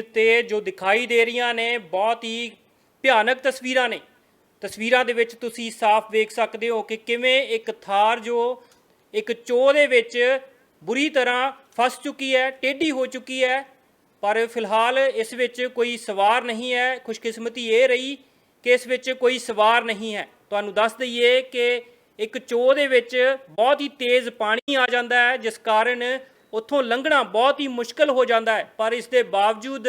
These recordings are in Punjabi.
ਤੇ ਜੋ ਦਿਖਾਈ ਦੇ ਰਹੀਆਂ ਨੇ ਬਹੁਤ ਹੀ ਭਿਆਨਕ ਤਸਵੀਰਾਂ ਨੇ। ਤਸਵੀਰਾਂ ਦੇ ਵਿੱਚ ਤੁਸੀਂ ਸਾਫ਼ ਵੇਖ ਸਕਦੇ ਹੋ ਕਿ ਕਿਵੇਂ ਇੱਕ ਥਾਰ ਜੋ ਇੱਕ ਚੋਹ ਦੇ ਵਿੱਚ ਬੁਰੀ ਤਰ੍ਹਾਂ ਫਸ ਚੁੱਕੀ ਹੈ, ਟੇਢੀ ਹੋ ਚੁੱਕੀ ਹੈ, ਪਰ ਫਿਲਹਾਲ ਇਸ ਵਿੱਚ ਕੋਈ ਸਵਾਰ ਨਹੀਂ ਹੈ। ਖੁਸ਼ਕਿਸਮਤੀ ਇਹ ਰਹੀ ਕਿ ਇਸ ਵਿੱਚ ਕੋਈ ਸਵਾਰ ਨਹੀਂ ਹੈ। ਤੁਹਾਨੂੰ ਦੱਸ ਦਈਏ ਕਿ ਇੱਕ ਚੋਹ ਦੇ ਵਿੱਚ ਬਹੁਤ ਹੀ ਤੇਜ਼ ਪਾਣੀ ਆ ਜਾਂਦਾ ਹੈ, ਜਿਸ ਕਾਰਨ ਉੱਥੋਂ ਲੰਘਣਾ ਬਹੁਤ ਹੀ ਮੁਸ਼ਕਲ ਹੋ ਜਾਂਦਾ ਹੈ, ਪਰ ਇਸ ਦੇ ਬਾਵਜੂਦ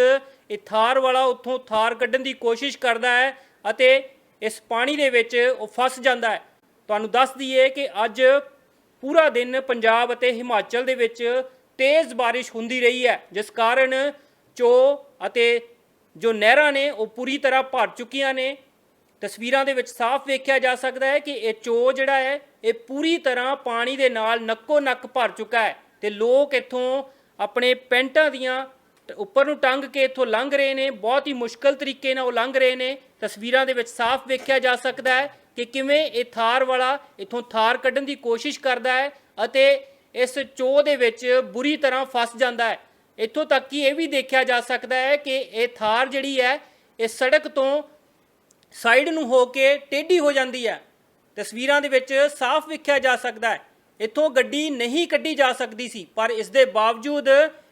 ਇਹ ਥਾਰ ਵਾਲਾ ਉੱਥੋਂ ਥਾਰ ਕੱਢਣ ਦੀ ਕੋਸ਼ਿਸ਼ ਕਰਦਾ ਹੈ ਅਤੇ ਇਸ ਪਾਣੀ ਦੇ ਵਿੱਚ ਉਹ ਫਸ ਜਾਂਦਾ ਹੈ। ਤੁਹਾਨੂੰ ਦੱਸ ਦਈਏ ਕਿ ਅੱਜ ਪੂਰਾ ਦਿਨ ਪੰਜਾਬ ਅਤੇ ਹਿਮਾਚਲ ਦੇ ਵਿੱਚ ਤੇਜ਼ ਬਾਰਿਸ਼ ਹੁੰਦੀ ਰਹੀ ਹੈ, ਜਿਸ ਕਾਰਨ ਚੋ ਅਤੇ ਜੋ ਨਹਿਰਾਂ ਨੇ ਉਹ ਪੂਰੀ ਤਰ੍ਹਾਂ ਭਰ ਚੁੱਕੀਆਂ ਨੇ। ਤਸਵੀਰਾਂ ਦੇ ਵਿੱਚ ਸਾਫ਼ ਵੇਖਿਆ ਜਾ ਸਕਦਾ ਹੈ ਕਿ ਇਹ ਚੋ ਜਿਹੜਾ ਹੈ, ਇਹ ਪੂਰੀ ਤਰ੍ਹਾਂ ਪਾਣੀ ਦੇ ਨਾਲ ਨੱਕੋ ਨੱਕ ਭਰ ਚੁੱਕਾ ਹੈ। ਤੇ ਲੋਕ ਇੱਥੋਂ ਆਪਣੇ ਪੈਂਟਾਂ ਦੀਆਂ ਟ- ਉੱਪਰ ਨੂੰ ਟੰਗ ਕੇ ਇੱਥੋਂ ਲੰਘ ਰਹੇ ਨੇ, ਬਹੁਤ ਹੀ ਮੁਸ਼ਕਲ ਤਰੀਕੇ ਨਾਲ ਉਹ ਲੰਘ ਰਹੇ ਨੇ। ਤਸਵੀਰਾਂ ਦੇ ਵਿੱਚ ਸਾਫ਼ ਵੇਖਿਆ ਜਾ ਸਕਦਾ ਹੈ ਕਿ ਕਿਵੇਂ ਇਹ ਥਾਰ ਵਾਲਾ ਇੱਥੋਂ ਥਾਰ ਕੱਢਣ ਦੀ ਕੋਸ਼ਿਸ਼ ਕਰਦਾ ਹੈ ਅਤੇ ਇਸ ਚੋਹ ਦੇ ਵਿੱਚ ਬੁਰੀ ਤਰ੍ਹਾਂ ਫਸ ਜਾਂਦਾ ਹੈ। ਇੱਥੋਂ ਤੱਕ ਕਿ ਇਹ ਵੀ ਦੇਖਿਆ ਜਾ ਸਕਦਾ ਹੈ ਕਿ ਇਹ ਥਾਰ ਜਿਹੜੀ ਹੈ, ਇਹ ਸੜਕ ਤੋਂ ਸਾਈਡ ਨੂੰ ਹੋ ਕੇ ਟੇਢੀ ਹੋ ਜਾਂਦੀ ਹੈ। ਤਸਵੀਰਾਂ ਦੇ ਵਿੱਚ ਸਾਫ਼ ਵੇਖਿਆ ਜਾ ਸਕਦਾ ਹੈ। ਇੱਥੋਂ ਗੱਡੀ ਨਹੀਂ ਕੱਢੀ ਜਾ ਸਕਦੀ ਸੀ, ਪਰ ਇਸ ਦੇ ਬਾਵਜੂਦ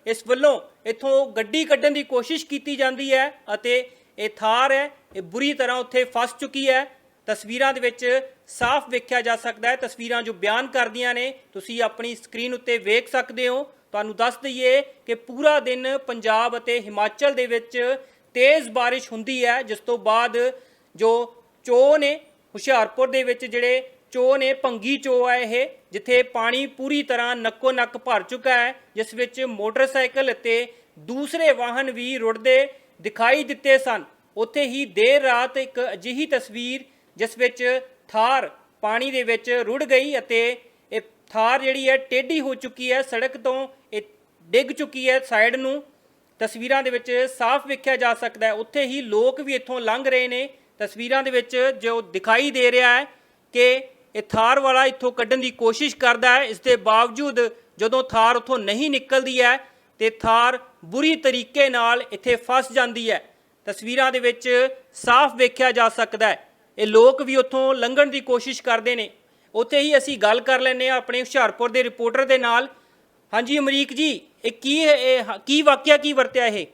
ਇਸ ਵੱਲੋਂ ਇੱਥੋਂ ਗੱਡੀ ਕੱਢਣ ਦੀ ਕੋਸ਼ਿਸ਼ ਕੀਤੀ ਜਾਂਦੀ ਹੈ ਅਤੇ ਇਹ ਥਾਰ ਹੈ, ਇਹ ਬੁਰੀ ਤਰ੍ਹਾਂ ਉੱਥੇ ਫਸ ਚੁੱਕੀ ਹੈ। ਤਸਵੀਰਾਂ ਦੇ ਵਿੱਚ ਸਾਫ਼ ਵੇਖਿਆ ਜਾ ਸਕਦਾ ਹੈ, ਤਸਵੀਰਾਂ ਜੋ ਬਿਆਨ ਕਰਦੀਆਂ ਨੇ, ਤੁਸੀਂ ਆਪਣੀ ਸਕਰੀਨ ਉੱਤੇ ਵੇਖ ਸਕਦੇ ਹੋ। ਤੁਹਾਨੂੰ ਦੱਸ ਦਈਏ ਕਿ ਪੂਰਾ ਦਿਨ ਪੰਜਾਬ ਅਤੇ ਹਿਮਾਚਲ ਦੇ ਵਿੱਚ ਤੇਜ਼ ਬਾਰਿਸ਼ ਹੁੰਦੀ ਹੈ, ਜਿਸ ਤੋਂ ਬਾਅਦ ਜੋ ਚੋ ਨੇ, ਹੁਸ਼ਿਆਰਪੁਰ ਦੇ ਵਿੱਚ ਜਿਹੜੇ ਚੋ ਨੇ ਭੰਗੀ ਚੋਅ ਹੈ ਇਹ, ਜਿੱਥੇ ਪਾਣੀ ਪੂਰੀ ਤਰ੍ਹਾਂ ਨੱਕੋ ਨੱਕ ਭਰ ਚੁੱਕਾ ਹੈ, ਜਿਸ ਵਿੱਚ ਮੋਟਰਸਾਈਕਲ ਅਤੇ ਦੂਸਰੇ ਵਾਹਨ ਵੀ ਰੁੜਦੇ ਦਿਖਾਈ ਦਿੱਤੇ ਸਨ। ਉੱਥੇ ਹੀ ਦੇਰ ਰਾਤ ਇੱਕ ਅਜਿਹੀ ਤਸਵੀਰ, ਜਿਸ ਵਿੱਚ ਥਾਰ ਪਾਣੀ ਦੇ ਵਿੱਚ ਰੁੜ ਗਈ ਅਤੇ ਇਹ ਥਾਰ ਜਿਹੜੀ ਹੈ ਟੇਢੀ ਹੋ ਚੁੱਕੀ ਹੈ, ਸੜਕ ਤੋਂ ਇਹ ਡਿੱਗ ਚੁੱਕੀ ਹੈ ਸਾਈਡ ਨੂੰ। ਤਸਵੀਰਾਂ ਦੇ ਵਿੱਚ ਸਾਫ਼ ਵੇਖਿਆ ਜਾ ਸਕਦਾ ਹੈ। ਉੱਥੇ ਹੀ ਲੋਕ ਵੀ ਇੱਥੋਂ ਲੰਘ ਰਹੇ ਨੇ। ਤਸਵੀਰਾਂ ਦੇ ਵਿੱਚ ਜੋ ਦਿਖਾਈ ਦੇ ਰਿਹਾ ਹੈ ਕਿ ਇਹ ਥਾਰ ਵਾਲਾ ਇੱਥੋਂ ਕੱਢਣ ਦੀ ਕੋਸ਼ਿਸ਼ ਕਰਦਾ ਹੈ। ਇਸ ਦੇ ਬਾਵਜੂਦ ਜਦੋਂ ਥਾਰ ਉੱਥੋਂ ਨਹੀਂ ਨਿਕਲਦੀ ਹੈ, ਤੇ ਥਾਰ ਬੁਰੀ ਤਰੀਕੇ ਨਾਲ ਇੱਥੇ ਫਸ ਜਾਂਦੀ ਹੈ। ਤਸਵੀਰਾਂ ਦੇ ਵਿੱਚ ਸਾਫ਼ ਵੇਖਿਆ ਜਾ ਸਕਦਾ ਹੈ। ਇਹ ਲੋਕ ਵੀ ਉੱਥੋਂ ਲੰਘਣ ਦੀ ਕੋਸ਼ਿਸ਼ ਕਰਦੇ ਨੇ। ਉੱਥੇ ਹੀ ਅਸੀਂ ਗੱਲ ਕਰ ਲੈਂਦੇ ਹਾਂ ਆਪਣੇ ਹੁਸ਼ਿਆਰਪੁਰ ਦੇ ਰਿਪੋਰਟਰ ਦੇ ਨਾਲ। ਹਾਂਜੀ, ਅਮਰੀਕ ਜੀ, ਇਹ ਕੀ ਹੈ ਇਹ ਕੀ ਵਾਕਿਆ, ਕੀ ਵਰਤਿਆ ਇਹ?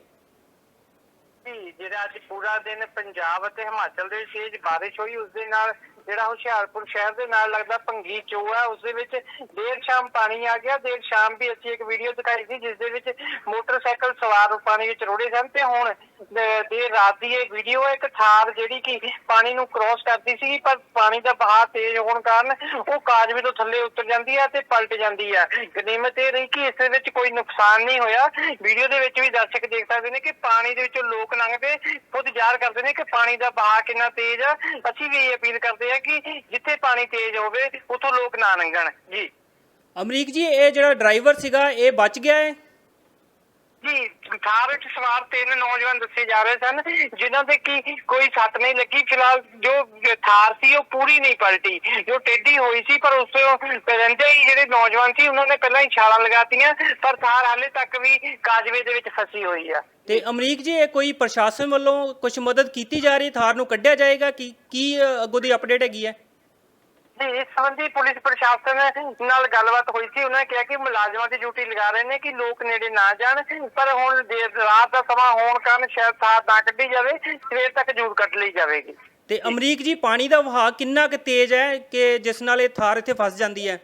ਜੀ, ਜਿਹੜਾ ਅੱਜ ਪੂਰਾ ਦਿਨ ਪੰਜਾਬ ਅਤੇ ਹਿਮਾਚਲ ਦੇ ਵਿੱਚ ਤੇਜ਼ ਬਾਰਿਸ਼ ਹੋਈ, ਉਸ ਦੇ ਨਾਲ ਜਿਹੜਾ ਹੁਸ਼ਿਆਰਪੁਰ ਸ਼ਹਿਰ ਦੇ ਨਾਲ ਲੱਗਦਾ ਭੰਗੀ ਚੋ ਹੈ ਉਸ ਦੇ ਵਿੱਚ ਦੇਰ ਸ਼ਾਮ ਪਾਣੀ ਆ ਗਿਆ। ਦੇਰ ਸ਼ਾਮ ਵੀ ਅਸੀਂ ਇੱਕ ਵੀਡੀਓ ਦਿਖਾਈ ਸੀ, ਜਿਸ ਦੇ ਵਿੱਚ ਮੋਟਰਸਾਈਕਲ ਸਵਾਰ ਪਾਣੀ ਵਿੱਚ ਰੁੜੇ ਸਨ ਤੇ ਹੁਣ ਦੇਰ ਰਾਤ ਦੀ ਇਹ ਵੀਡੀਓ ਇੱਕ ਥਾਰ ਜਿਹੜੀ ਕਿ ਪਾਣੀ ਨੂੰ ਕ੍ਰਾਸ ਕਰਦੀ ਸੀ, ਪਰ ਪਾਣੀ ਦਾ ਬਹਾਅ ਤੇਜ਼ ਹੋਣ ਕਾਰਨ ਉਹ ਕਾਜਵੇ ਤੋਂ ਥੱਲੇ ਉਤਰ ਜਾਂਦੀ ਹੈ ਤੇ ਪਲਟ ਜਾਂਦੀ ਹੈ। ਗਨੀਮਤ ਇਹ ਰਹੀ ਕਿ ਇਸ ਦੇ ਵਿੱਚ ਕੋਈ ਨੁਕਸਾਨ ਨਹੀਂ ਹੋਇਆ। ਵੀਡੀਓ ਦੇ ਵਿੱਚ ਵੀ ਦਰਸ਼ਕ ਦੇਖ ਸਕਦੇ ਨੇ ਕਿ ਪਾਣੀ ਦੇ ਵਿੱਚੋਂ ਲੋਕ ਲੰਘਦੇ, ਖੁਦ ਜ਼ਾਹਰ ਕਰਦੇ ਨੇ ਕਿ ਪਾਣੀ ਦਾ ਬਹਾਅ ਕਿੰਨਾ ਤੇਜ਼ ਆ। ਅਸੀਂ ਵੀ ਇਹ ਅਪੀਲ ਕਰਦੇ ਹਾਂ ਕਿ ਜਿੱਥੇ ਪਾਣੀ ਤੇਜ਼ ਹੋਵੇ, ਉੱਥੋਂ ਲੋਕ ਨਾ ਲੰਘਣ। ਜੀ। ਅਮਰੀਕ ਜੀ, ਇਹ ਜਿਹੜਾ ਡਰਾਈਵਰ ਸੀਗਾ, ਇਹ ਬਚ ਗਿਆ ਹੈ? ਜੀ, ਥਾਰ ਵਿੱਚ ਸਵਾਰ ਤਿੰਨ ਨੌਜਵਾਨ ਦੱਸੇ ਜਾ ਰਹੇ ਸਨ, ਜਿਨ੍ਹਾਂ ਦੇ ਕੀ ਕੋਈ ਸੱਟ ਨਹੀਂ ਲੱਗੀ। ਫਿਲਹਾਲ ਜੋ ਥਾਰ ਸੀ, ਉਹ ਪੂਰੀ ਨਹੀਂ ਪਲਟੀ। ਜੋ ਟੇਢੀ ਹੋਈ ਸੀ, ਪਰ ਉਸ ਤੋਂ ਰਹਿੰਦੇ ਹੀ ਜਿਹੜੇ ਨੌਜਵਾਨ ਸੀ, ਉਹਨਾਂ ਨੇ ਪਹਿਲਾਂ ਹੀ ਛਾਲਾਂ ਲਗਾਤੀਆਂ, ਪਰ ਥਾਰ ਹਾਲੇ ਤੱਕ ਵੀ ਕਾਜਵੇ ਦੇ ਵਿੱਚ ਫਸੀ ਹੋਈ ਆ। ਤੇ ਅਮਰੀਕ ਜੀ, ਇਹ ਕੋਈ ਪ੍ਰਸ਼ਾਸਨ ਵੱਲੋਂ ਕੁਝ ਮਦਦ ਕੀਤੀ ਜਾ ਰਹੀ? ਥਾਰ ਨੂੰ ਕੱਢਿਆ ਜਾਏਗਾ? ਕੀ ਕੀ ਅੱਗੋਂ ਦੀ ਅਪਡੇਟ ਹੈਗੀ ਹੈ? ਜੀ ਇਸ ਸੰਬੰਧੀ ਪੁਲਿਸ ਪ੍ਰਸ਼ਾਸਨ ਨਾਲ ਗੱਲਬਾਤ ਹੋਈ ਸੀ। ਉਹਨਾਂ ਨੇ ਕਿਹਾ ਕਿ ਮੁਲਾਜ਼ਮਾਂ ਦੀ ਡਿਊਟੀ ਲਗਾ ਰਹੇ ਨੇ ਕਿ ਲੋਕ ਨੇੜੇ ਨਾ ਜਾਣ, ਪਰ ਹੁਣ ਦੇਰ ਰਾਤ ਦਾ ਸਮਾਂ ਹੋਣ ਕਾਰਨ ਸ਼ਾਇਦ ਥਾਰ ਨਾ ਕੱਢੀ ਜਾਵੇ, ਸਵੇਰ ਤੱਕ ਜ਼ਰੂਰ ਕੱਢ ਲਈ ਜਾਵੇਗੀ। ਤੇ ਅਮਰੀਕ ਜੀ, ਪਾਣੀ ਦਾ ਵਹਾਅ ਕਿੰਨਾ ਕੁ ਤੇਜ਼ ਹੈ ਕਿ ਜਿਸ ਨਾਲ ਇਹ ਥਾਰ ਇੱਥੇ ਫਸ ਜਾਂਦੀ ਹੈ?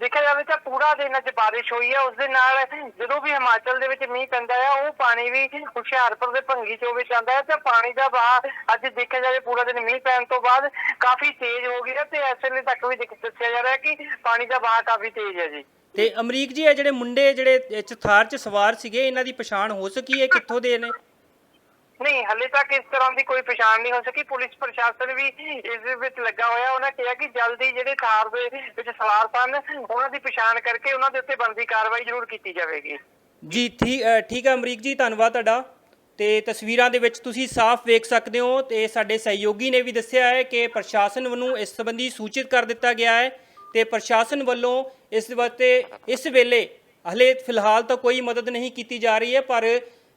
ਦੇਖਿਆ ਜਾਵੇ ਤਾਂ ਪੂਰਾ ਦਿਨ ਅੱਜ ਬਾਰਿਸ਼ ਹੋਈ ਹੈ ਉਸ ਦੇ ਨਾਲ ਜਦੋਂ ਵੀ ਹਿਮਾਚਲ ਦੇ ਵਿੱਚ ਮੀਂਹ ਪੈਂਦਾ ਹੈ ਉਹ ਪਾਣੀ ਵੀ ਹੁਸ਼ਿਆਰਪੁਰ ਦੇ ਭੰਗੀ ਚੋ ਵਿੱਚ ਆਉਂਦਾ ਹੈ ਤੇ ਪਾਣੀ ਦਾ ਵਹਾਅ ਅੱਜ ਦੇਖਿਆ ਜਾਵੇ ਪੂਰਾ ਦਿਨ ਮੀਂਹ ਪੈਣ ਤੋਂ ਬਾਅਦ ਕਾਫੀ ਤੇਜ਼ ਹੋ ਗਿਆ ਤੇ ਇਸ ਵੇਲੇ ਤੱਕ ਵੀ ਦੱਸਿਆ ਜਾ ਰਿਹਾ ਕਿ ਪਾਣੀ ਦਾ ਵਹਾਅ ਕਾਫੀ ਤੇਜ਼ ਹੈ ਜੀ। ਤੇ ਅਮਰੀਕ ਜੀ, ਇਹ ਜਿਹੜੇ ਮੁੰਡੇ, ਜਿਹੜੇ ਥਾਰ 'ਚ ਸਵਾਰ ਸੀਗੇ, ਇਹਨਾਂ ਦੀ ਪਛਾਣ ਹੋ ਸਕੀ ਹੈ? ਕਿੱਥੋਂ ਦੇ ਨੇ? ਨਹੀਂ, ਹਲੇ ਤੱਕ ਇਸ ਤਰ੍ਹਾਂ ਦੀ ਕੋਈ ਪਛਾਣ ਨਹੀਂ ਹੋ ਸਕੀ। ਪੁਲਿਸ ਪ੍ਰਸ਼ਾਸਨ ਵੀ ਇਸ ਦੇ ਵਿੱਚ ਲੱਗਾ ਹੋਇਆ। ਉਹਨਾਂ ਕਿਹਾ ਕਿ ਜਲਦੀ ਜਿਹੜੇ ਥਾਰ ਦੇ ਵਿੱਚ ਸਵਾਰ ਸਨ, ਉਹਨਾਂ ਦੀ ਪਛਾਣ ਕਰਕੇ ਉਹਨਾਂ ਦੇ ਉੱਤੇ ਬਣਦੀ ਕਾਰਵਾਈ ਜ਼ਰੂਰ ਕੀਤੀ ਜਾਵੇਗੀ। ਜੀ ਠੀਕ ਠੀਕ ਹੈ ਅਮਰੀਕ ਜੀ, ਧੰਨਵਾਦ ਤੁਹਾਡਾ। ਤੇ ਤਸਵੀਰਾਂ ਦੇ ਵਿੱਚ ਤੁਸੀਂ ਸਾਫ਼ ਵੇਖ ਸਕਦੇ ਹੋ ਤੇ ਸਾਡੇ ਸਹਿਯੋਗੀ ਨੇ ਵੀ ਦੱਸਿਆ ਹੈ ਕਿ ਪ੍ਰਸ਼ਾਸਨ ਵੱਲੋਂ ਇਸ ਸੰਬੰਧੀ ਸੂਚਿਤ ਕਰ ਦਿੱਤਾ ਗਿਆ ਹੈ ਤੇ ਪ੍ਰਸ਼ਾਸਨ ਵੱਲੋਂ ਇਸ ਵਾਸਤੇ ਇਸ ਵੇਲੇ ਹਲੇ ਫਿਲਹਾਲ ਤਾਂ ਕੋਈ ਮਦਦ ਨਹੀਂ ਕੀਤੀ ਜਾ ਰਹੀ ਹੈ, ਪਰ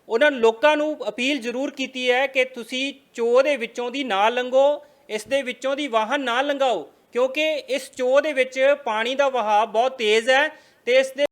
ਉਹਨਾਂ ਲੋਕਾਂ ਨੂੰ ਅਪੀਲ ਜ਼ਰੂਰ ਕੀਤੀ ਹੈ ਕਿ ਤੁਸੀਂ ਚੋਅ ਦੇ ਵਿੱਚੋਂ ਦੀ ਨਾ ਲੰਘੋ, ਇਸ ਦੇ ਵਿੱਚੋਂ ਦੀ ਵਾਹਨ ਨਾ ਲੰਘਾਓ, ਕਿਉਂਕਿ ਇਸ ਚੋਅ ਦੇ ਵਿੱਚ ਪਾਣੀ ਦਾ ਵਹਾਅ ਬਹੁਤ ਤੇਜ਼ ਹੈ ਤੇ ਇਸ ਦੇ